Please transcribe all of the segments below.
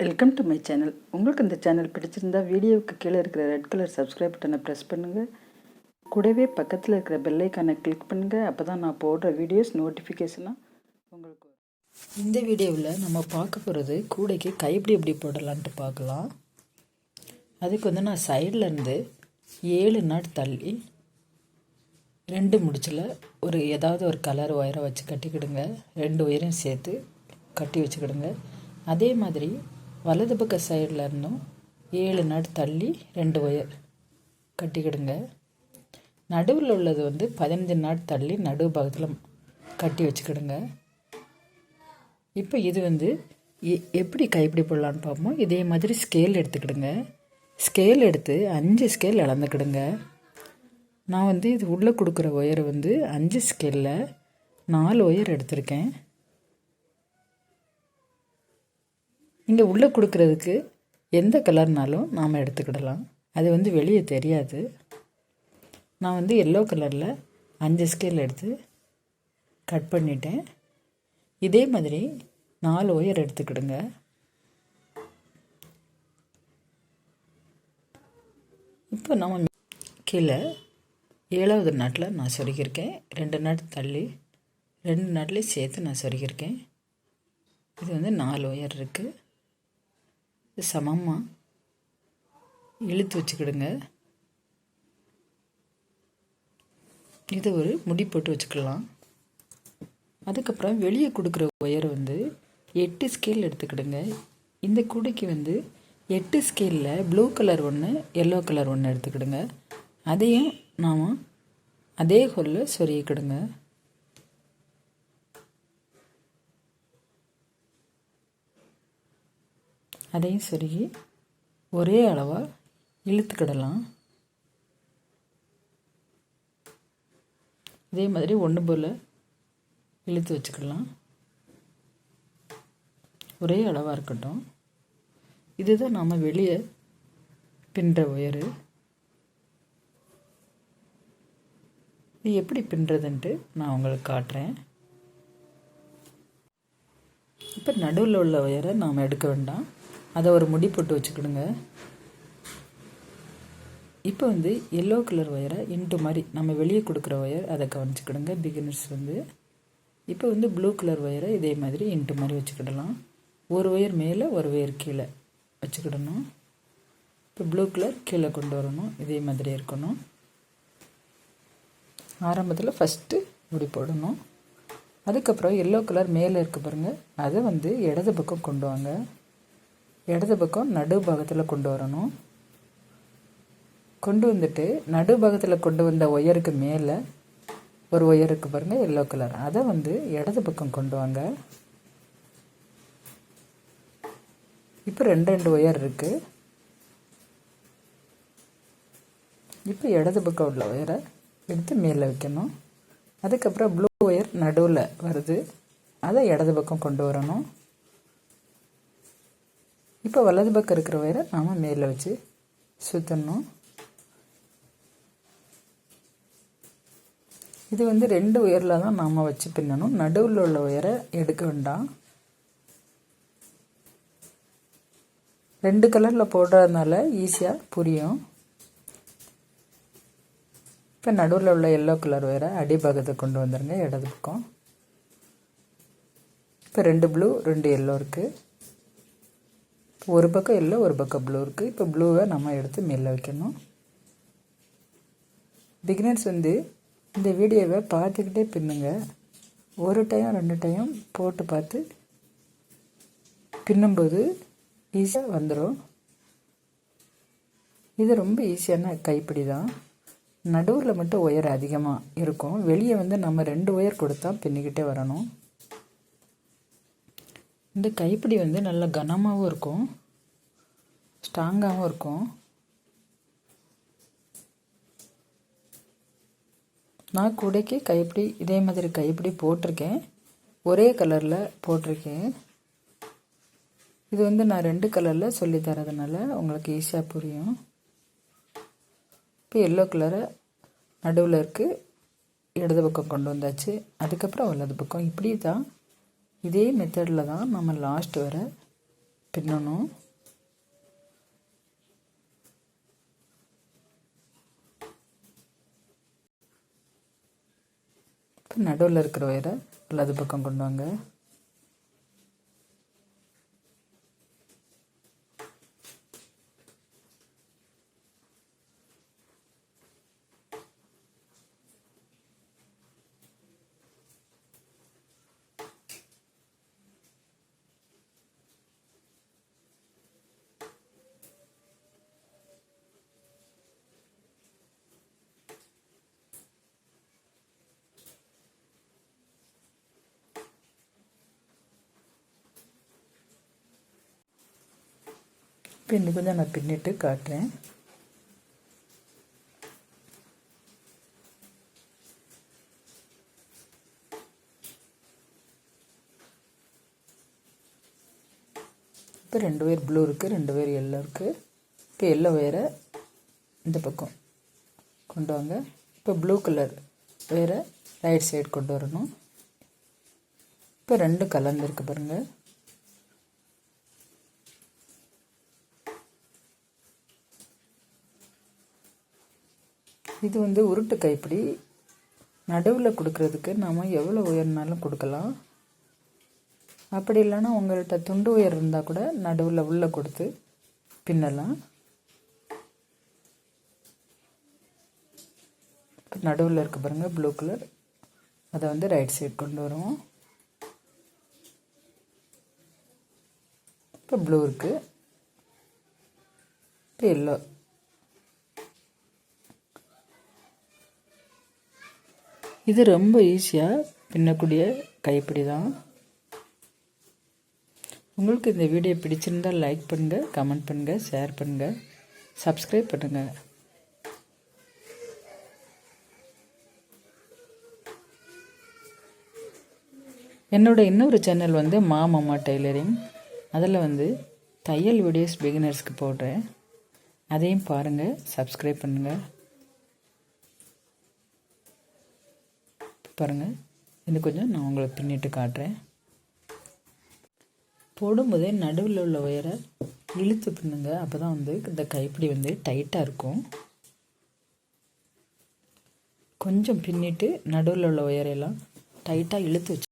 Welcome to my channel உங்களுக்கு இந்த channel பிடிச்சிருந்தா வீடியோவுக்கு கீழே இருக்கிற ரெட் கலர் சப்ஸ்கிரைப் பட்டனை ப்ரெஸ் பண்ணுங்கள் கூடவே பக்கத்தில் இருக்கிற பெல்லைக்கானை கிளிக் பண்ணுங்கள் அப்போ தான் நான் போடுற வீடியோஸ் நோட்டிஃபிகேஷனாக உங்களுக்கு இந்த வீடியோவில் நம்ம பார்க்க போகிறது கூடைக்கு கைப்பிடி எப்படி போடலான்ட்டு பார்க்கலாம். அதுக்கு வந்து நான் சைடில் இருந்து ஏழு நாட் தள்ளி ரெண்டு முடிச்சில் ஒரு ஏதாவது ஒரு கலர் ஒயரை வச்சு கட்டிக்கிடுங்க. ரெண்டு ஒயரையும் சேர்த்து கட்டி வச்சுக்கிடுங்க. அதே மாதிரி வலது பக்க சைடில் இருந்தும் ஏழு நாட் தள்ளி ரெண்டு ஒயர் கட்டிக்கிடுங்க. நடுவில் உள்ளது வந்து பதினஞ்சு நாட் தள்ளி நடு பாகத்தில் கட்டி வச்சுக்கிடுங்க. இப்போ இது வந்து எ- எப்படி கைப்பிடி போடலான்னு பார்ப்போம். இதே மாதிரி ஸ்கேல் எடுத்துக்கிடுங்க. ஸ்கேல் எடுத்து அஞ்சு ஸ்கேல் அளந்துக்கிடுங்க. நான் வந்து இது உள்ளே கொடுக்குற ஒயர் வந்து அஞ்சு ஸ்கேலில் நாலு ஒயர் எடுத்திருக்கேன். இங்கே உள்ளே கொடுக்குறதுக்கு எந்த கலர்னாலும் நாம் எடுத்துக்கிடலாம். அது வந்து வெளியே தெரியாது. நான் வந்து எல்லோ கலரில் அஞ்சு ஸ்கேல் எடுத்து கட் பண்ணிட்டேன். இதே மாதிரி நாலு ஒயர் எடுத்துக்கிடுங்க. இப்போ நம்ம கீழே ஏழாவது நாட்டில் நான் சொருகியிருக்கேன். ரெண்டு நாட் தள்ளி ரெண்டு நாட்லேயும் சேர்த்து நான் சொருகியிருக்கேன். இது வந்து நாலு ஒயர் இருக்குது இது சமமாக இழுத்து வச்சுக்கிடுங்க. இது ஒரு முடி போட்டு வச்சுக்கலாம். அதுக்கப்புறம் வெளியே கொடுக்குற ஒயர் வந்து எட்டு ஸ்கேல் எடுத்துக்கிடுங்க. இந்த குடைக்கு வந்து எட்டு ஸ்கேலில் ப்ளூ கலர் ஒன்று எல்லோ கலர் ஒன்று எடுத்துக்கிடுங்க. அதையும் நாம் அதே ஹோலில் சொருகிக்கிடுங்க. அதையும் சொருகி ஒரே அளவாக இழுத்துக்கிடலாம். இதே மாதிரி ஒன்று போல் இழுத்து வச்சுக்கலாம் ஒரே அளவாக இருக்கட்டும். இதுதான் நாம் வெளியே பின்னுற ஒயரு. இது எப்படி பின்னுறதுன்ட்டு நான் உங்களுக்கு காட்டுறேன். இப்போ நடுவில் உள்ள ஒயரை நாம் எடுக்க வேண்டாம். அதை ஒரு முடி போட்டு வச்சுக்கிடுங்க. இப்போ வந்து எல்லோ கலர் ஒயரை இன்ட்டு மாதிரி நம்ம வெளியே கொடுக்குற ஒயர் அதை கவனிச்சுக்கிடுங்க. பிகினர்ஸ் வந்து இப்போ வந்து ப்ளூ கலர் ஒயரை இதே மாதிரி இன்ட்டு மாதிரி வச்சுக்கிடலாம். ஒரு ஒயர் மேலே ஒரு ஒயர் கீழே வச்சுக்கிடணும். இப்போ ப்ளூ கலர் கீழே கொண்டு வரணும். இதே மாதிரி இருக்கணும். ஆரம்பத்தில் ஃபஸ்ட்டு முடி போடணும். அதுக்கப்புறம் எல்லோ கலர் மேலே இருக்க பாருங்கள் அதை வந்து இடது பக்கம் கொண்டு வாங்க. இடது பக்கம் நடு பாகத்தில் கொண்டு வரணும். கொண்டு வந்துட்டு நடு பாகத்தில் கொண்டு வந்த ஒயருக்கு மேலே ஒரு ஒயருக்கு பாருங்கள் எல்லோ கலர் அதை வந்து இடது பக்கம் கொண்டு வாங்க. இப்போ ரெண்டு ரெண்டு ஒயர் இருக்குது இப்போ இடது பக்கம் உள்ள ஒயரை எடுத்து மேலே வைக்கணும். அதுக்கப்புறம் ப்ளூ ஒயர் நடுவில் வருது. அதை இடது பக்கம் கொண்டு வரணும். இப்போ வலது பக்கம் இருக்கிற ஒயரை நாம் மேலே வச்சு சுற்றணும் இது வந்து ரெண்டு உயரில் தான் நாம் வச்சு பின்னணும். நடுவில் உள்ள உயரை எடுக்க வேண்டாம். ரெண்டு கலரில் போடுறதுனால ஈஸியாக புரியும். இப்போ நடுவில் உள்ள எல்லோ கலர் வேறு அடிபாகத்தை கொண்டு வந்துடுங்க இடது பக்கம். இப்போ ரெண்டு ப்ளூ ரெண்டு எல்லோ இருக்குது ஒரு பக்கம் எல்லோ ஒரு பக்கம் ப்ளூ இருக்குது இப்போ ப்ளூவை நம்ம எடுத்து மேலே வைக்கணும். பிகினர்ஸ் வந்து இந்த வீடியோவை பார்த்துக்கிட்டே பின்னுங்க. ஒரு டைம் ரெண்டு டைம் போட்டு பார்த்து பின்னும்போது ஈஸியாக வந்துடும் இது ரொம்ப ஈஸியான கைப்பிடி தான். நடுவில் மட்டும் ஒயர் அதிகமாக இருக்கும். வெளியே வந்து நம்ம ரெண்டு ஒயர் கொடுத்தா பின்னிக்கிட்டே வரணும். இந்த கைப்பிடி வந்து நல்ல கனமாகவும் இருக்கும். ஸ்ட்ராங்காகவும் இருக்கும். நான் கூடைக்கு கைப்பிடி இதே மாதிரி கைப்பிடி போட்டிருக்கேன். ஒரே கலரில் போட்டிருக்கேன். இது வந்து நான் ரெண்டு கலரில் சொல்லி தரதுனால உங்களுக்கு ஈஸியாக புரியும். இப்போ எல்லோ கலரை நடுவில் இருக்குது இடது பக்கம் கொண்டு வந்தாச்சு. அதுக்கப்புறம் வலது பக்கம். இப்படி தான் இதே மெத்தடில் தான் நம்ம லாஸ்ட் வர பின்னணும். இப்போ நடுவில் இருக்கிற ஒயரை வலது பக்கம் கொண்டு வாங்க. இப்போ இன்னும் கொஞ்சம் நான் பின்னிட்டு காட்டுறேன். இப்போ ரெண்டு பேர் ப்ளூ இருக்குது ரெண்டு பேர் எல்லோ இருக்குது இப்போ எல்லோ வேறு இந்த பக்கம் கொண்டு வாங்க. இப்போ ப்ளூ கலர் வேறு ரைட் சைடு கொண்டு வரணும். இப்போ ரெண்டும் கலந்துருக்கு பாருங்கள் இது வந்து உருட்டு கைப்பிடி. நடுவில் கொடுக்கறதுக்கு நாம் எவ்வளோ உயர்னாலும் கொடுக்கலாம். அப்படி இல்லைன்னா உங்கள்கிட்ட துண்டு உயர் இருந்தால் கூட நடுவில் உள்ளே கொடுத்து பின்னலாம். நடுவில் இருக்க பாருங்கள் ப்ளூ கலர் அதை வந்து ரைட் சைடு கொண்டு வருவோம். இப்போ ப்ளூ இருக்குது இப்போ எல்லோ இது ரொம்ப ஈஸியாக பின்னக்கூடிய கைப்பிடி தான். உங்களுக்கு இந்த வீடியோ பிடிச்சிருந்தால் லைக் பண்ணுங்கள் கமெண்ட் பண்ணுங்கள் ஷேர் பண்ணுங்கள் சப்ஸ்கிரைப் பண்ணுங்கள் என்னோட இன்னொரு சேனல் வந்து மாமம்மா டெய்லரிங் அதில் வந்து தையல் வீடியோஸ் பிகினர்ஸ்க்கு போடுறேன். அதையும் பாருங்கள் சப்ஸ்கிரைப் பண்ணுங்கள் பாருங்கள் இது கொஞ்சம் நான் உங்களுக்கு பின்னிட்டு காட்டுறேன். போடும்போதே நடுவில் உள்ள ஒயரை இழுத்து பின்னுங்க. அப்போ தான் வந்து இந்த கைப்பிடி வந்து டைட்டாக இருக்கும். கொஞ்சம் பின்னிட்டு நடுவில் உள்ள ஒயரையெல்லாம் டைட்டாக இழுத்து வச்சு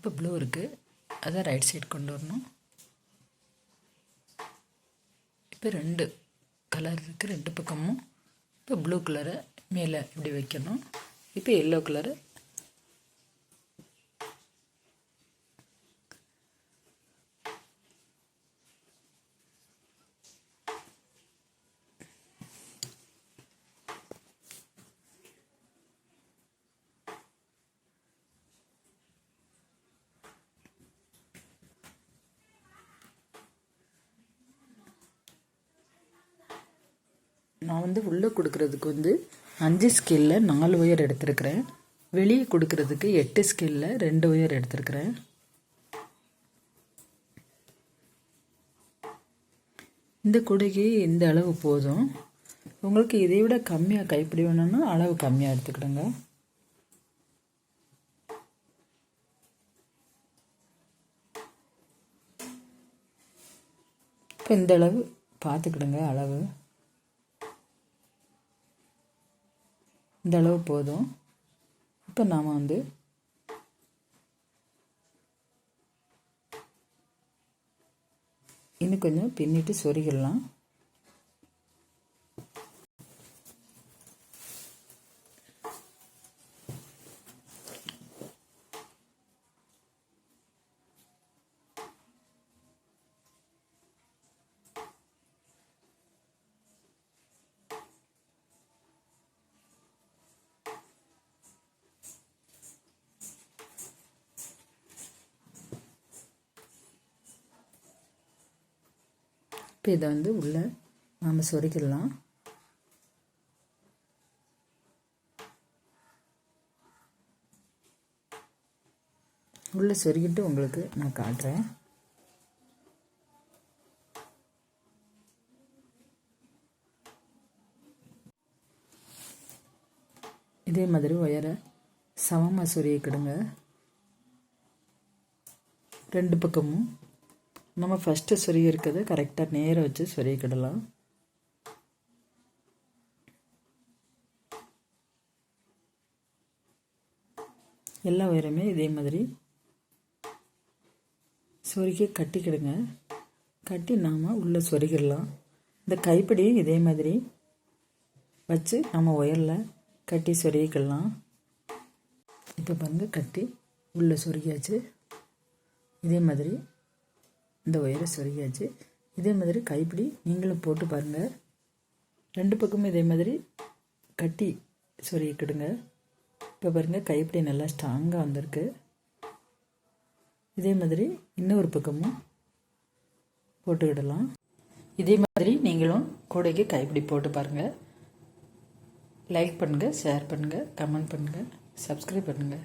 இப்போ ப்ளூ இருக்குது அதை ரைட் சைடு கொண்டு வரணும். இப்போ ரெண்டு கலர் இருக்குது ரெண்டு பக்கமும். இப்போ ப்ளூ கலரை மேலே இப்படி வைக்கணும். இப்போ எல்லோ கலரு நான் வந்து உள்ளே கொடுக்கறதுக்கு வந்து அஞ்சு ஸ்கேலில் நாலு ஒயர் எடுத்திருக்கிறேன். வெளியே கொடுக்கறதுக்கு எட்டு ஸ்கேலில் ரெண்டு ஒயர் எடுத்திருக்கிறேன். இந்த குடைக்கு இந்த அளவு போதும். உங்களுக்கு இதை விட கம்மியாக கைப்பிடி வேணும்னா அளவு கம்மியாக எடுத்துக்கிடுங்க. இப்போ இந்த அளவு பார்த்துக்கிடுங்க அளவு. இந்த அளவு போதும். இப்போ நாம் வந்து இன்னும் கொஞ்சம் பின்னிட்டு சொருகிடலாம். இப்போ இதை வந்து உள்ளே நாம் சொருக்கிடலாம் உள்ளே சொருகிட்டு உங்களுக்கு நான் காட்டுறேன். இதே மாதிரி ஒயரை சமமாக சொருகிக்கிடுங்க. ரெண்டு பக்கமும் நம்ம ஃபஸ்ட்டு சொருகி இருக்கிறத கரெக்டாக நேராக வச்சு சொருகிக்கிடலாம் எல்லா ஒயருமே இதே மாதிரி. சொருகி கட்டிக்கிடுங்க. கட்டி நாம் உள்ளே சொருகிடலாம். இந்த கைப்பிடியும் இதே மாதிரி வச்சு நம்ம ஒயரில் கட்டி சொருகிக்கலாம். இப்போ பாருங்க கட்டி உள்ளே சொருகியாச்சு. இதே மாதிரி. இந்த ஒயரை சொருகியாச்சு இதே மாதிரி கைப்பிடி நீங்களும் போட்டு பாருங்கள் ரெண்டு பக்கமும் இதே மாதிரி கட்டி சொருகிக்கிடுங்க இப்போ பாருங்கள் கைப்பிடி நல்லா ஸ்ட்ராங்காக வந்திருக்கு. இதே மாதிரி இன்னொரு பக்கமும் போட்டுக்கிடலாம் இதே மாதிரி நீங்களும் கூடைக்கு கைப்பிடி போட்டு பாருங்கள் லைக் பண்ணுங்கள் ஷேர் பண்ணுங்கள் கமெண்ட் பண்ணுங்கள் சப்ஸ்கிரைப் பண்ணுங்கள்